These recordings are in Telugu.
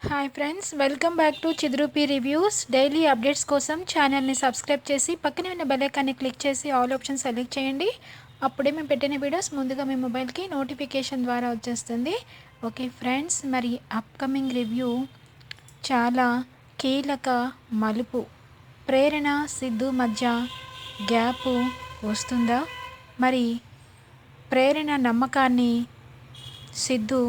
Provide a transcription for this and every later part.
Hi friends welcome back to చిదురుపి reviews daily updates కోసం ఛానల్ని సబ్స్క్రైబ్ చేసి పక్కనే ఉన్న బెల్లైకాన్ని క్లిక్ చేసి ఆల్ ఆప్షన్ సెలెక్ట్ చేయండి. అప్పుడే మేము పెట్టిన వీడియోస్ ముందుగా మీ మొబైల్కి నోటిఫికేషన్ ద్వారా వచ్చేస్తుంది. ఓకే ఫ్రెండ్స్ మరి అప్కమింగ్ రివ్యూ చాలా కీలక మలుపు. ప్రేరణ సిద్ధు మధ్య గ్యాప్ వస్తుందా? మరి ప్రేరణ నమ్మకాన్ని సిద్ధు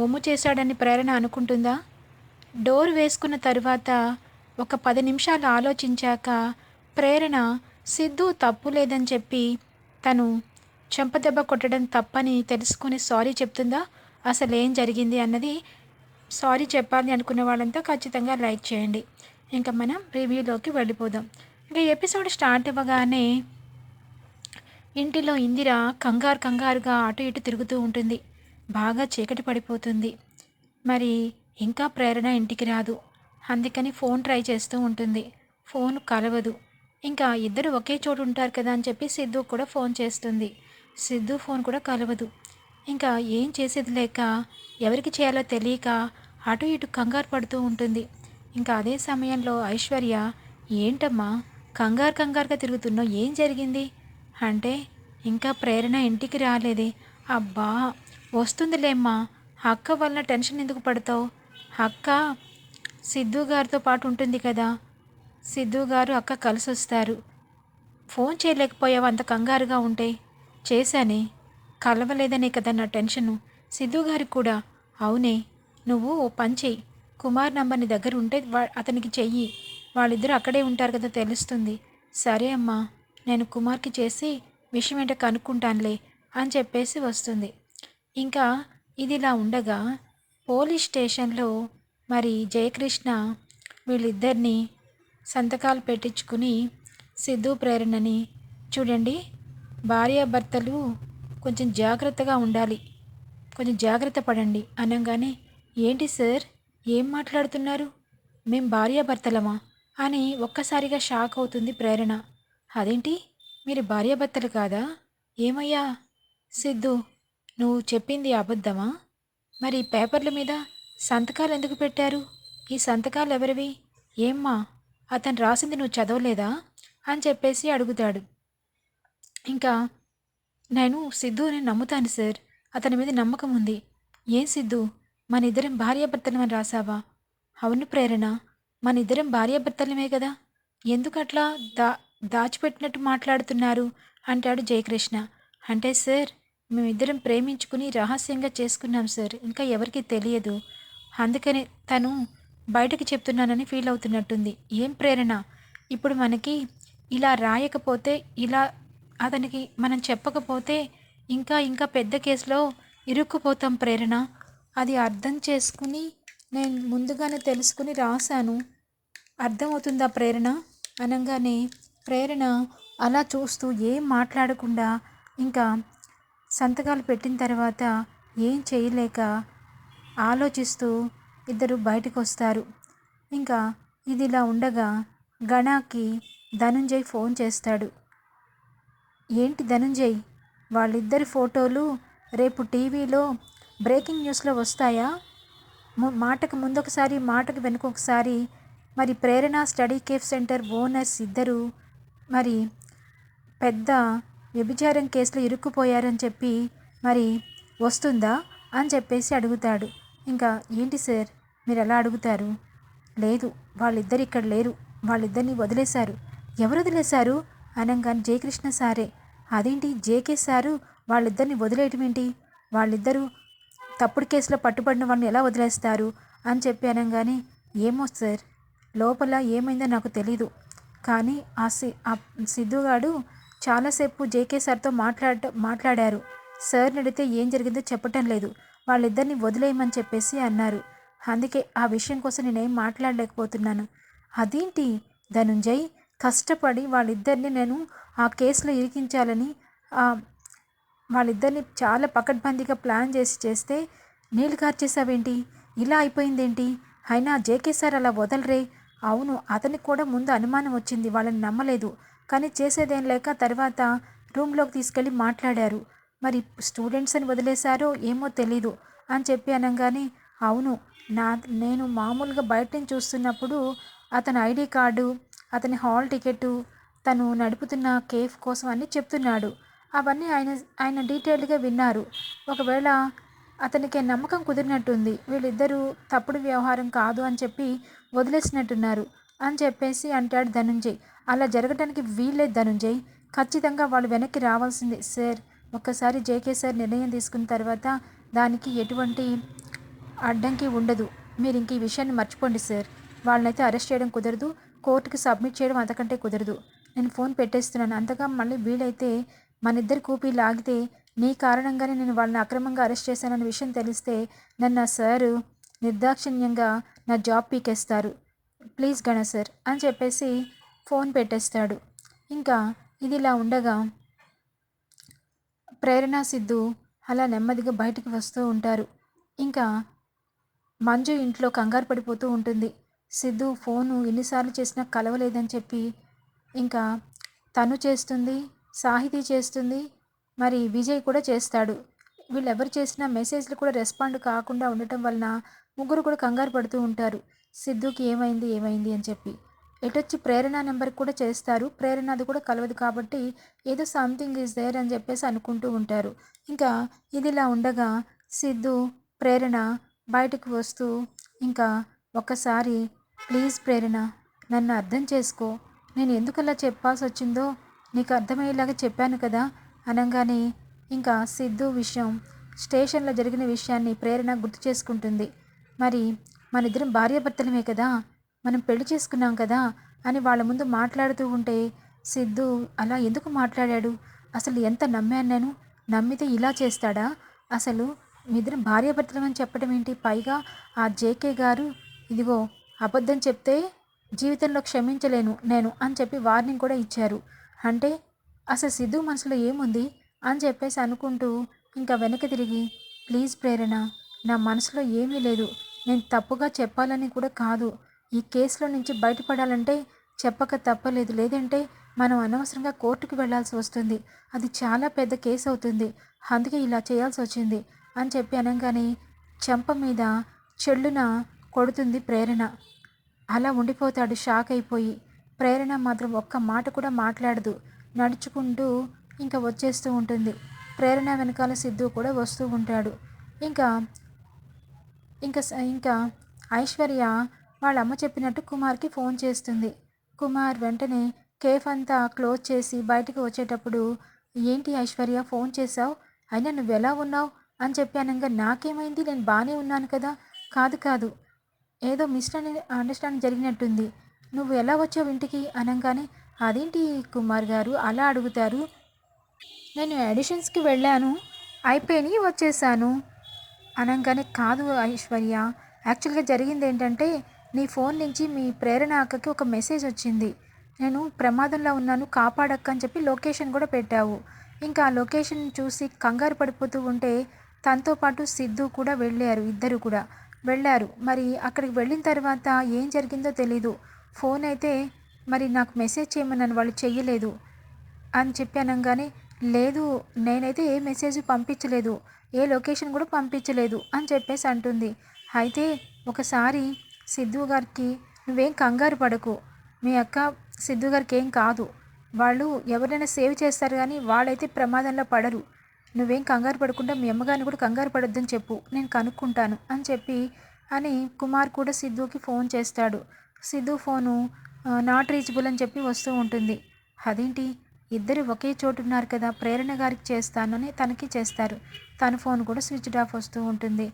ఒమ్ము చేశాడని ప్రేరణ అనుకుంటుందా? డోర్ వేసుకున్న తరువాత ఒక పది నిమిషాలు ఆలోచించాక ప్రేరణ సిద్ధు తప్పు లేదని చెప్పి తను చెంపదెబ్బ కొట్టడం తప్పని తెలుసుకుని సారీ చెప్తుందా? అసలు ఏం జరిగింది అన్నది సారీ చెప్పాలి అనుకున్న వాళ్ళంతా ఖచ్చితంగా లైక్ చేయండి. ఇంకా మనం రివ్యూలోకి వెళ్ళిపోదాం. ఇంకా ఎపిసోడ్ స్టార్ట్ అవ్వగానే ఇంటిలో ఇందిర కంగారు కంగారుగా అటు ఇటు తిరుగుతూ ఉంటుంది. బాగా చీకటి పడిపోతుంది. మరి ఇంకా ప్రేరణ ఇంటికి రాదు. అందుకని ఫోన్ ట్రై చేస్తూ ఉంటుంది. ఫోన్ కలవదు. ఇంకా ఇద్దరు ఒకే చోటు ఉంటారు కదా అని చెప్పి సిద్ధు కూడా ఫోన్ చేస్తుంది. సిద్ధు ఫోన్ కూడా కలవదు. ఇంకా ఏం చేసేది లేక ఎవరికి చేయాలో తెలియక అటు ఇటు కంగారు పడుతూ ఉంటుంది. ఇంకా అదే సమయంలో ఐశ్వర్య ఏంటమ్మా కంగారు కంగారుగా తిరుగుతున్నావు ఏం జరిగింది? అంటే ఇంకా ప్రేరణ ఇంటికి రాలేదే. అబ్బా! వస్తుందిలేమ్మా. అక్క వల్ల టెన్షన్ ఎందుకు పడతావు? అక్క సిద్ధు గారితో పాటు ఉంటుంది కదా. సిద్ధు గారు అక్క కలిసి వస్తారు ఫోన్ చేయలేకపోయావు అంత కంగారుగా ఉంటే. చేశానే. కలవలేదనే కదా నా టెన్షను. సిద్ధు గారికి కూడా అవునే. నువ్వు ఓ పని చెయ్యి. కుమార్ నంబర్ నీ దగ్గర ఉంటే వా అతనికి చెయ్యి. వాళ్ళిద్దరూ అక్కడే ఉంటారు కదా తెలుస్తుంది. సరే అమ్మా నేను కుమార్కి చేసి విషయం ఏంటో కనుక్కుంటానులే అని చెప్పేసి వస్తుంది. ఇంకా ఇదిలా ఉండగా పోలీస్ స్టేషన్లో మరి జయకృష్ణ వీళ్ళిద్దరిని సంతకాలు పెట్టించుకుని సిద్ధు ప్రేరణని చూడండి భార్యాభర్తలు కొంచెం జాగ్రత్తగా ఉండాలి కొంచెం జాగ్రత్త పడండి అనగానే ఏంటి సార్? ఏం మాట్లాడుతున్నారు? మేం భార్యాభర్తలమా? అని ఒక్కసారిగా షాక్ అవుతుంది ప్రేరణ. అదేంటి? మీరు భార్యాభర్తలు కాదా? ఏమయ్యా? సిద్ధు నువ్వు చెప్పింది అబద్ధమా? మరి పేపర్ల మీద సంతకాలు ఎందుకు పెట్టారు? ఈ సంతకాలు ఎవరివి? ఏమ్మా అతను రాసింది నువ్వు చదవలేదా? అని చెప్పేసి అడుగుతాడు. ఇంకా నేను సిద్ధుని నమ్ముతాను సార్. అతని మీద నమ్మకం ఉంది. ఏం సిద్ధు? మన ఇద్దరం భార్యాభర్తలమని రాసావా? అవును ప్రేరణ. మన ఇద్దరం భార్యాభర్తలమే కదా. ఎందుకట్లా దా దాచిపెట్టినట్టు మాట్లాడుతున్నారు? అంటాడు జయకృష్ణ. అంటే సార్ మేమిద్దరం ప్రేమించుకుని రహస్యంగా చేసుకున్నాం సార్. ఇంకా ఎవరికి తెలియదు. అందుకని తను బయటకు చెప్తున్నానని ఫీల్ అవుతున్నట్టుంది. ఏం ప్రేరణ? ఇప్పుడు మనకి ఇలా రాయకపోతే ఇలా అతనికి మనం చెప్పకపోతే ఇంకా ఇంకా పెద్ద కేసులో ఇరుక్కుపోతాం ప్రేరణ. అది అర్థం చేసుకుని నేను ముందుగానే తెలుసుకుని రాశాను. అర్థమవుతుందా ప్రేరణ? అనగానే ప్రేరణ అలా చూస్తూ ఏం మాట్లాడకుండా ఇంకా సంతకాలు పెట్టిన తర్వాత ఏం చేయలేక ఆలోచిస్తూ ఇద్దరు బయటకు వస్తారు. ఇంకా ఇది ఇలా ఉండగా గణాకి ధనుంజయ్ ఫోన్ చేస్తాడు. ఏంటి ధనుంజయ్? వాళ్ళిద్దరి ఫోటోలు రేపు టీవీలో బ్రేకింగ్ న్యూస్లో వస్తాయా? మాటకు ముందొకసారి మాటకు వెనుకొకసారి మరి Prerana study cafe centre owners ఇద్దరు మరి పెద్ద వ్యభిచారం కేసులో ఇరుక్కుపోయారని చెప్పి మరి వస్తుందా అని చెప్పేసి అడుగుతాడు. ఇంకా ఏంటి సార్? మీరు ఎలా అడుగుతారు? లేదు వాళ్ళిద్దరు ఇక్కడ లేరు. వాళ్ళిద్దరిని వదిలేశారు. ఎవరు వదిలేశారు? అనగానే జయకృష్ణ సారే. అదేంటి? జేకే సారు వాళ్ళిద్దరిని వదిలేయటం ఏంటి? వాళ్ళిద్దరూ తప్పుడు కేసులో పట్టుబడిన వాళ్ళని ఎలా వదిలేస్తారు? అని చెప్పి అనగానే ఏమో సార్ లోపల ఏమైందో నాకు తెలీదు. కానీ ఆ సి ఆ సిద్ధుగాడు చాలాసేపు జేకే సార్తో మాట్లాడ మాట్లాడారు. సార్ అడిగితే ఏం జరిగిందో చెప్పటం లేదు. వాళ్ళిద్దరిని వదిలేయమని చెప్పేసి అన్నారు. అందుకే ఆ విషయం కోసం నేనేం మాట్లాడలేకపోతున్నాను. అదేంటి? ధనుంజయ్ కష్టపడి వాళ్ళిద్దరిని నేను ఆ కేసులో ఇరికించాలని వాళ్ళిద్దరిని చాలా పకడ్బందీగా ప్లాన్ చేసి చేస్తే నీళ్ళు కార్చేసావేంటి ఇలా అయిపోయిందేంటి? అయినా జేకే సార్ అలా వదలరే. అవును అతనికి కూడా ముందు అనుమానం వచ్చింది. వాళ్ళని నమ్మలేదు. కానీ చేసేదేం లేక తర్వాత రూమ్లోకి తీసుకెళ్ళి మాట్లాడారు. మరి స్టూడెంట్స్ అని వదిలేశారో ఏమో తెలీదు అని చెప్పి అనగానే అవును నా నేను మామూలుగా బయట నుంచి చూస్తున్నప్పుడు అతని ఐడి కార్డు అతని హాల్ టికెట్టు తను నడుపుతున్న కేఫ్ కోసం అని చెప్తున్నాడు. అవన్నీ ఆయన ఆయన డీటెయిల్డ్గా విన్నారు. ఒకవేళ అతనికి నమ్మకం కుదిరినట్టుంది వీళ్ళిద్దరూ తప్పుడు వ్యవహారం కాదు అని చెప్పి వదిలేసినట్టున్నారు అని చెప్పేసి అంటాడు ధనుంజయ్. అలా జరగడానికి వీల్లేదు ధనుంజయ్. ఖచ్చితంగా వాళ్ళు వెనక్కి రావాల్సిందే సార్. ఒక్కసారి జేకే సార్ నిర్ణయం తీసుకున్న తర్వాత దానికి ఎటువంటి అడ్డంకి ఉండదు. మీరు ఇంక ఈ విషయాన్ని మర్చిపోండి సార్. వాళ్ళనైతే అరెస్ట్ చేయడం కుదరదు కోర్టుకి సబ్మిట్ చేయడం అంతకంటే కుదరదు. నేను ఫోన్ పెట్టేస్తున్నాను. అంతగా మళ్ళీ వీలైతే మన ఇద్దరు కూపి లాగితే నీ కారణంగానే నేను వాళ్ళని అక్రమంగా అరెస్ట్ చేశానన్న విషయం తెలిస్తే నన్ను సారు నిర్దాక్షిణ్యంగా నా జాబ్ పీకేస్తారు. ప్లీజ్ గణ సార్ అని చెప్పేసి ఫోన్ పెట్టేస్తాడు. ఇంకా ఇది ఇలా ఉండగా ప్రేరణ సిద్ధు అలా నెమ్మదిగా బయటికి వస్తూ ఉంటారు. ఇంకా మంజు ఇంట్లో కంగారు పడిపోతూ ఉంటుంది. సిద్ధు ఫోను ఎన్నిసార్లు చేసినా కలవలేదని చెప్పి ఇంకా తను చేస్తుంది సాహితీ చేస్తుంది మరి విజయ్ కూడా చేస్తాడు. వీళ్ళెవరు చేసిన మెసేజ్లు కూడా రెస్పాండ్ కాకుండా ఉండటం వలన ముగ్గురు కూడా కంగారు పడుతూ ఉంటారు. సిద్ధుకి ఏమైంది ఏమైంది అని చెప్పి ఎటొచ్చి ప్రేరణ నెంబర్కి కూడా చేస్తారు. ప్రేరణ అది కూడా కలవదు కాబట్టి ఏదో సంథింగ్ ఈజ్ దేర్ అని చెప్పేసి అనుకుంటూ ఉంటారు. ఇంకా ఇదిలా ఉండగా సిద్ధు ప్రేరణ బయటకు వస్తూ ఇంకా ఒక్కసారి ప్లీజ్ ప్రేరణ నన్ను అర్థం చేసుకో. నేను ఎందుకలా చెప్పాల్సి వచ్చిందో నీకు అర్థమయ్యేలాగా చెప్పాను కదా అనగానే ఇంకా సిద్ధు విషయం స్టేషన్లో జరిగిన విషయాన్ని ప్రేరణ గుర్తు చేసుకుంటుంది. మరి మన ఇద్దరం భార్యాభర్తలమే కదా? మనం పెళ్ళి చేసుకున్నాం కదా అని వాళ్ళ ముందు మాట్లాడుతూ ఉంటే సిద్ధు అలా ఎందుకు మాట్లాడాడు? అసలు ఎంత నమ్మాను నేను నమ్మితే ఇలా చేస్తాడా? అసలు మీ ఇద్దరం భార్యాభర్తలమని చెప్పడం ఏంటి? పైగా ఆ జేకే గారు ఇదిగో అబద్ధం చెప్తే జీవితంలో క్షమించలేను నేను అని చెప్పి వార్నింగ్ కూడా ఇచ్చారు. అంటే అసలు సిద్ధు మనసులో ఏముంది? అని చెప్పేసి అనుకుంటూ ఇంకా వెనక్కి తిరిగి ప్లీజ్ ప్రేరణ నా మనసులో ఏమీ లేదు. నేను తప్పుగా చెప్పాలని కూడా కాదు. ఈ కేసులో నుంచి బయటపడాలంటే చెప్పక తప్పలేదు. లేదంటే మనం అనవసరంగా కోర్టుకు వెళ్ళాల్సి వస్తుంది. అది చాలా పెద్ద కేసు అవుతుంది. అందుకే ఇలా చేయాల్సి వచ్చింది అని చెప్పి అనగానే చెంప మీద చెల్లున కొడుతుంది ప్రేరణ. అలా ఉండిపోతాడు షాక్ అయిపోయి. ప్రేరణ మాత్రం ఒక్క మాట కూడా మాట్లాడదు. నడుచుకుంటూ ఇంకా వచ్చేస్తూ ఉంటుంది. ప్రేరణ వెనకాల సిద్ధు కూడా వస్తూ ఉంటాడు. ఇంకా ఇంకా స- ఇంకా ఐశ్వర్య వాళ్ళమ్మ చెప్పినట్టు కుమార్కి ఫోన్ చేస్తుంది. కుమార్ వెంటనే కేఫ్ అంతా క్లోజ్ చేసి బయటకు వచ్చేటప్పుడు ఏంటి ఐశ్వర్య ఫోన్ చేసావు అయినా నువ్వు ఎలా ఉన్నావు? అని చెప్పి నాకేమైంది? నేను బాగానే ఉన్నాను కదా. కాదు కాదు. ఏదో మిస్ అండర్స్టాండింగ్ జరిగినట్టుంది. నువ్వు ఎలా వచ్చావు ఇంటికి? అనగానే అదేంటి కుమార్ గారు? అలా అడుగుతారు. నేను ఎడిషన్స్కి వెళ్ళాను. అయిపోయి వచ్చేసాను. అనగానే కాదు ఐశ్వర్య యాక్చువల్గా జరిగింది ఏంటంటే నీ ఫోన్ నుంచి మీ ప్రేరణ అక్కకి ఒక మెసేజ్ వచ్చింది. నేను ప్రమాదంలో ఉన్నాను కాపాడక్క అని చెప్పి లొకేషన్ కూడా పెట్టావు. ఇంకా ఆ లొకేషన్ చూసి కంగారు పడిపోతూ ఉంటే తనతో పాటు సిద్ధు కూడా వెళ్ళారు ఇద్దరు కూడా. వెళ్ళారు. మరి అక్కడికి వెళ్ళిన తర్వాత ఏం జరిగిందో తెలీదు. ఫోన్ అయితే మరి నాకు మెసేజ్ చేయమన్నాను వాళ్ళు చెయ్యలేదు అని చెప్పి అనగానే లేదు నేనైతే ఏ మెసేజ్ పంపించలేదు ఏ లొకేషన్ కూడా పంపించలేదు అని చెప్పేసి అంటుంది. అయితే ఒకసారి సిద్ధు గారికి నువ్వేం కంగారు పడకు. మీ అక్క సిద్ధు గారికి ఏం కాదు. వాళ్ళు ఎవరైనా సేవ్ చేస్తారు కానీ వాళ్ళైతే ప్రమాదంలో పడరు. నువ్వేం కంగారు పడకుండా మీ అమ్మగారిని కూడా కంగారు పడొద్దని చెప్పు. నేను కనుక్కుంటాను అని చెప్పి అని కుమార్ కూడా సిద్ధుకి ఫోన్ చేస్తాడు. సిద్ధు ఫోను నాట్ రీచబుల్ అని చెప్పి వస్తూ ఉంటుంది. అదేంటి? ఇద్దరు ఒకే చోటు ఉన్నారు కదా ప్రేరణ గారికి చేస్తానని తనకి చేస్తారు. తన ఫోన్ కూడా స్విచ్ ఆఫ్ వస్తూ ఉంటుంది.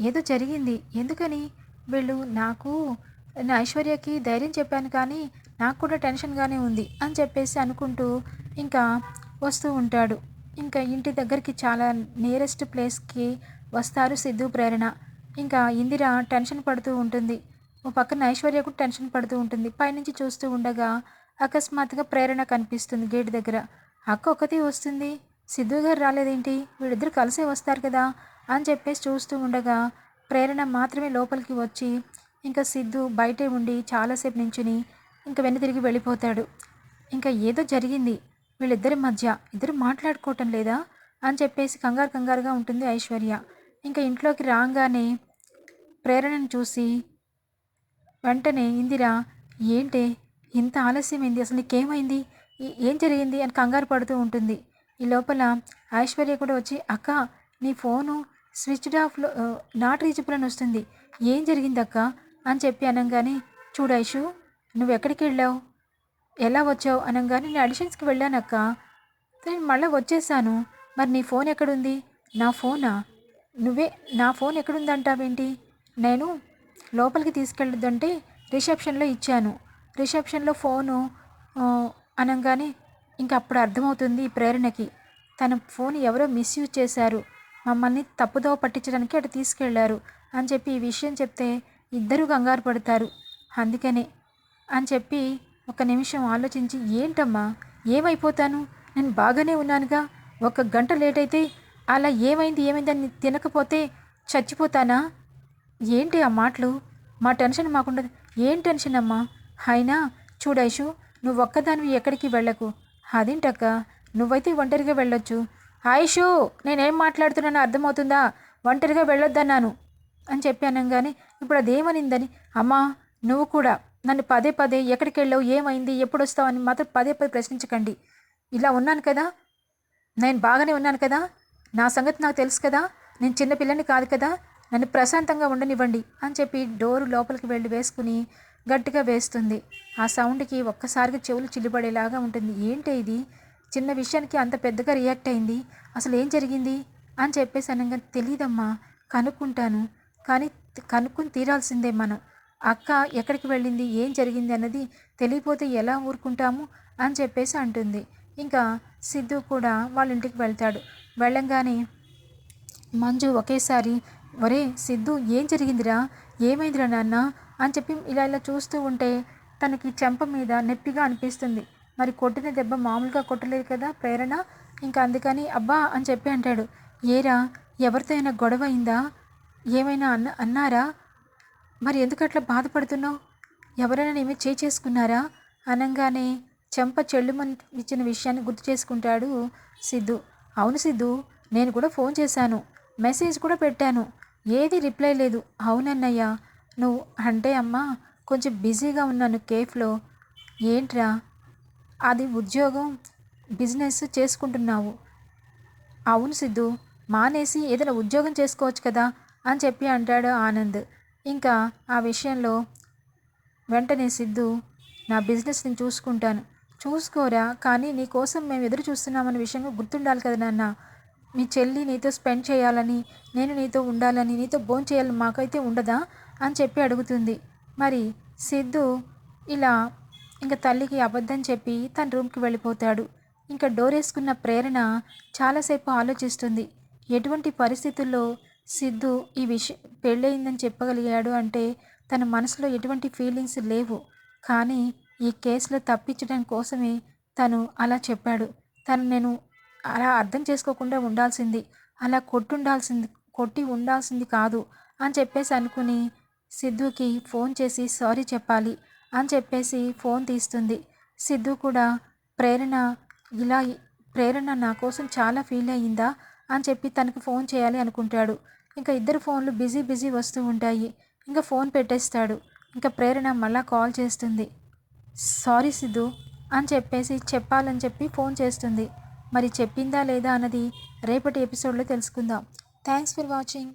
ఏదో జరిగింది. ఎందుకని? వీళ్ళు నాకు నా ఐశ్వర్యకి ధైర్యం చెప్పాను కానీ నాకు కూడా టెన్షన్గానే ఉంది అని చెప్పేసి అనుకుంటూ ఇంకా వస్తూ ఉంటాడు. ఇంకా ఇంటి దగ్గరికి చాలా నియరెస్ట్ ప్లేస్కి వస్తారు సిద్ధు ప్రేరణ. ఇంకా ఇందిర టెన్షన్ పడుతూ ఉంటుంది. ఓ పక్కన ఐశ్వర్య కూడా టెన్షన్ పడుతూ ఉంటుంది. పైనుంచి చూస్తూ ఉండగా అకస్మాత్తుగా ప్రేరణ కనిపిస్తుంది గేట్ దగ్గర. అక్క ఒకతే వస్తుంది. సిద్ధు గారు రాలేదేంటి? వీళ్ళిద్దరు కలిసే వస్తారు కదా అని చెప్పేసి చూస్తూ ఉండగా ప్రేరణ మాత్రమే లోపలికి వచ్చి ఇంకా సిద్ధు బయటే ఉండి చాలాసేపు నించుని ఇంకా వెన్ను తిరిగి వెళ్ళిపోతాడు. ఇంకా ఏదో జరిగింది. వీళ్ళిద్దరి మధ్య ఇద్దరు మాట్లాడుకోవటం లేదా? అని చెప్పేసి కంగారు కంగారుగా ఉంటుంది ఐశ్వర్య. ఇంకా ఇంట్లోకి రాగానే ప్రేరణను చూసి వెంటనే ఇందిర ఏంటే? ఇంత ఆలస్యమైంది? అసలు నీకేమైంది? ఏం జరిగింది? అని కంగారు పడుతూ ఉంటుంది. ఈ లోపల ఐశ్వర్య కూడా వచ్చి అక్క నీ ఫోను స్విచ్డ్ ఆఫ్లో నాట్ రీచబుల్ అని వస్తుంది. ఏం జరిగిందక్క? అని చెప్పి అనగానే చూడు ఐషు నువ్వు ఎక్కడికి వెళ్ళావు? ఎలా వచ్చావు? అనగానే నేను అడిషన్స్కి వెళ్ళానక్క. నేను మళ్ళీ వచ్చేసాను. మరి నీ ఫోన్ ఎక్కడుంది? నా ఫోనా? నువ్వే నా ఫోన్ ఎక్కడుందంటావేంటి? నేను లోపలికి తీసుకెళ్ళొద్దంటే రిసెప్షన్లో ఇచ్చాను. రిసెప్షన్లో ఫోను అనగానే ఇంక అప్పుడు అర్థమవుతుంది ఈ ప్రేరణకి. తన ఫోన్ ఎవరో మిస్యూజ్ చేశారు. మమ్మల్ని తప్పుదోవ పట్టించడానికి అటు తీసుకెళ్ళారు అని చెప్పి ఈ విషయం చెప్తే ఇద్దరూ కంగారు పడతారు. అందుకనే అని చెప్పి ఒక నిమిషం ఆలోచించి ఏంటమ్మా? ఏమైపోతాను? నేను బాగానే ఉన్నానుగా. ఒక గంట లేట్ అయితే అలా ఏమైంది? ఏమైందని తినకపోతే చచ్చిపోతానా? ఏంటి ఆ మాటలు? మా టెన్షన్ మాకుండదు. ఏం టెన్షన్ అమ్మా అయినా చూడైషు నువ్వు ఒక్కదానివి ఎక్కడికి వెళ్ళకు. అదేంటక్క? నువ్వైతే ఒంటరిగా వెళ్ళొచ్చు. ఆయుషు నేనేం మాట్లాడుతున్నానో అర్థమవుతుందా? ఒంటరిగా వెళ్ళొద్దన్నాను అని చెప్పాను కానీ ఇప్పుడు అదేమనిందని అమ్మా నువ్వు కూడా నన్ను పదే పదే ఎక్కడికి వెళ్ళావు ఏమైంది ఎప్పుడు వస్తావు అని మాత్రం పదే పదే ప్రశ్నించకండి. ఇలా ఉన్నాను కదా? నేను బాగానే ఉన్నాను కదా? నా సంగతి నాకు తెలుసు కదా? నేను చిన్నపిల్లని కాదు కదా? నన్ను ప్రశాంతంగా ఉండనివ్వండి అని చెప్పి డోరు లోపలికి వెళ్ళి వేసుకుని గట్టిగా వేస్తుంది. ఆ సౌండ్కి ఒక్కసారిగా చెవులు చిల్లిపడేలాగా ఉంటుంది. ఏంటి ఇది? చిన్న విషయానికి అంత పెద్దగా రియాక్ట్ అయింది. అసలు ఏం జరిగింది? అని చెప్పేసి అనగా తెలియదమ్మా కనుక్కుంటాను. కానీ కనుక్కుని తీరాల్సిందే మనం. అక్క ఎక్కడికి వెళ్ళింది? ఏం జరిగింది అన్నది తెలియపోతే ఎలా ఊరుకుంటాము? అని చెప్పేసి అంటుంది. ఇంకా సిద్ధు కూడా వాళ్ళ ఇంటికి వెళ్తాడు. వెళ్ళంగానే మంజు ఒకేసారి ఒరే సిద్ధు ఏం జరిగిందిరా? ఏమైందిరా నాన్న? అని చెప్పి ఇలా ఇలా చూస్తూ ఉంటే తనకి చెంప మీద నొప్పిగా అనిపిస్తుంది. మరి కొట్టిన దెబ్బ మామూలుగా కొట్టలేదు కదా ప్రేరణ? ఇంకా అందుకని అబ్బా అని చెప్పి అంటాడు. ఏరా ఎవరితో అయినా గొడవ అయిందా? ఏమైనా అన్న అన్నారా? మరి ఎందుకు అట్లా బాధపడుతున్నావు? ఎవరైనా నేమే చేయి చేసుకున్నారా? అనగానే చెంప చెల్లుమని ఇచ్చిన విషయాన్ని గుర్తు చేసుకుంటాడు సిద్ధు. అవును సిద్ధు నేను కూడా ఫోన్ చేశాను. మెసేజ్ కూడా పెట్టాను. ఏది రిప్లై లేదు. అవునన్నయ్య నువ్వు అంటే అమ్మా కొంచెం బిజీగా ఉన్నాను కేఫ్లో. ఏంట్రా? అది ఉద్యోగం బిజినెస్ చేసుకుంటున్నావు. అవును సిద్ధు మానేసి ఏదైనా ఉద్యోగం చేసుకోవచ్చు కదా అని చెప్పి అంటాడు ఆనంద్. ఇంకా ఆ విషయంలో వెంటనే సిద్ధు నా బిజినెస్ నేను చూసుకుంటాను. చూసుకోరా కానీ నీ కోసం మేము ఎదురు చూస్తున్నామన్న విషయంగా గుర్తుండాలి కదా నాన్న. మీ చెల్లి నీతో స్పెండ్ చేయాలని నేను నీతో ఉండాలని నీతో భోజనం చేయాలని మాకైతే ఉండదా అని చెప్పి అడుగుతుంది. మరి సిద్ధు ఇలా ఇంకా తల్లికి అబద్ధం చెప్పి తన రూమ్కి వెళ్ళిపోతాడు. ఇంకా డోర్ వేసుకున్న ప్రేరణ చాలాసేపు ఆలోచిస్తుంది. ఎటువంటి పరిస్థితుల్లో సిద్ధు ఈ విషయం పెళ్ళయిందని చెప్పగలిగాడు అంటే తన మనసులో ఎటువంటి ఫీలింగ్స్ లేవు. కానీ ఈ కేసులో తప్పించడం కోసమే తను అలా చెప్పాడు. తను నేను అలా అర్థం చేసుకోకుండా ఉండాల్సింది అలా కొట్టుండాల్సింది కొట్టి ఉండాల్సింది కాదు అని చెప్పేసి అనుకుని సిద్ధుకి ఫోన్ చేసి సారీ చెప్పాలి. అని చెప్పేసి ఫోన్ తీస్తుంది. సిద్ధు కూడా ప్రేరణ ఇలా ప్రేరణ నా కోసం చాలా ఫీల్ అయ్యిందా? అని చెప్పి తనకు ఫోన్ చేయాలి అనుకుంటాడు. ఇంకా ఇద్దరు ఫోన్లు బిజీ బిజీ వస్తూ ఉంటాయి. ఇంకా ఫోన్ పెట్టేస్తాడు. ఇంకా ప్రేరణ మళ్ళా కాల్ చేస్తుంది. సారీ సిద్ధు అని చెప్పేసి చెప్పాలని చెప్పి ఫోన్ చేస్తుంది. మరి చెప్పిందా లేదా అన్నది రేపటి ఎపిసోడ్లో తెలుసుకుందాం. Thanks for watching.